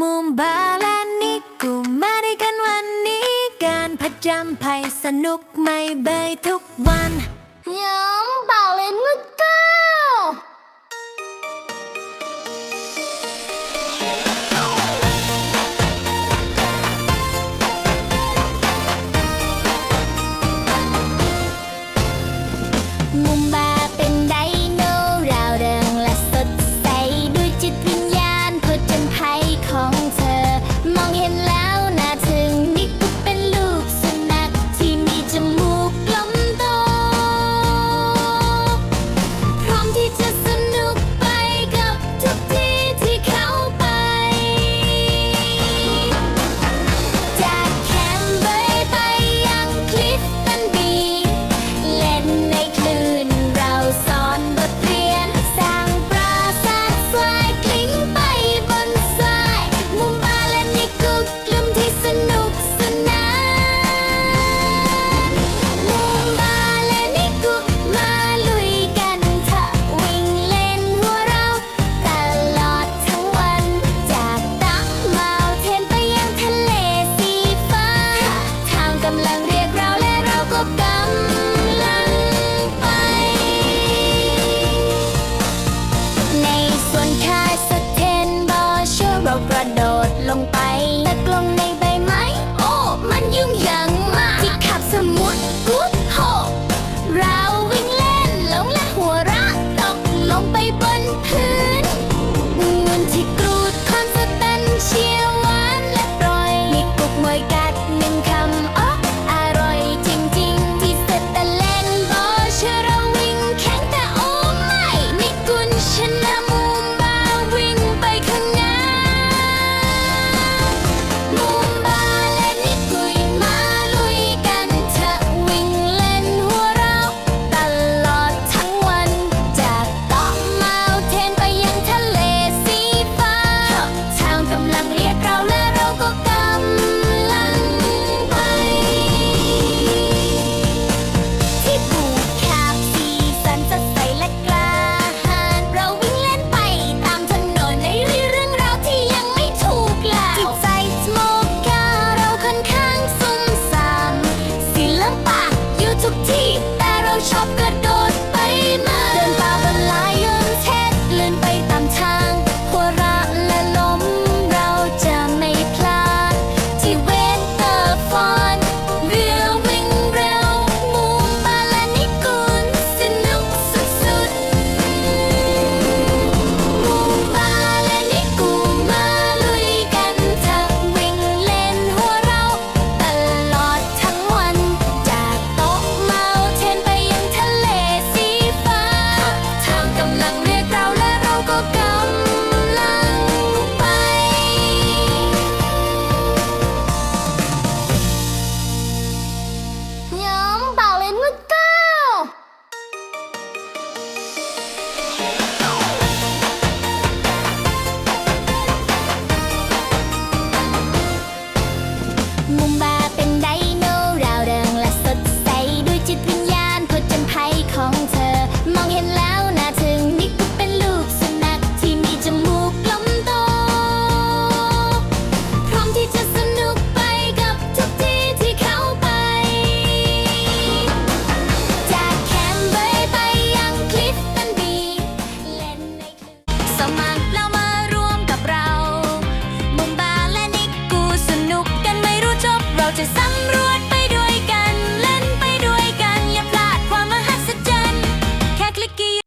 มุมบาลานิกูมาได้กันวันนี้ การผจญภัยสนุกไม่เบยทุกวันย้ำเป่าล่นมือก้ามุมบา shop good. จะสำรวจ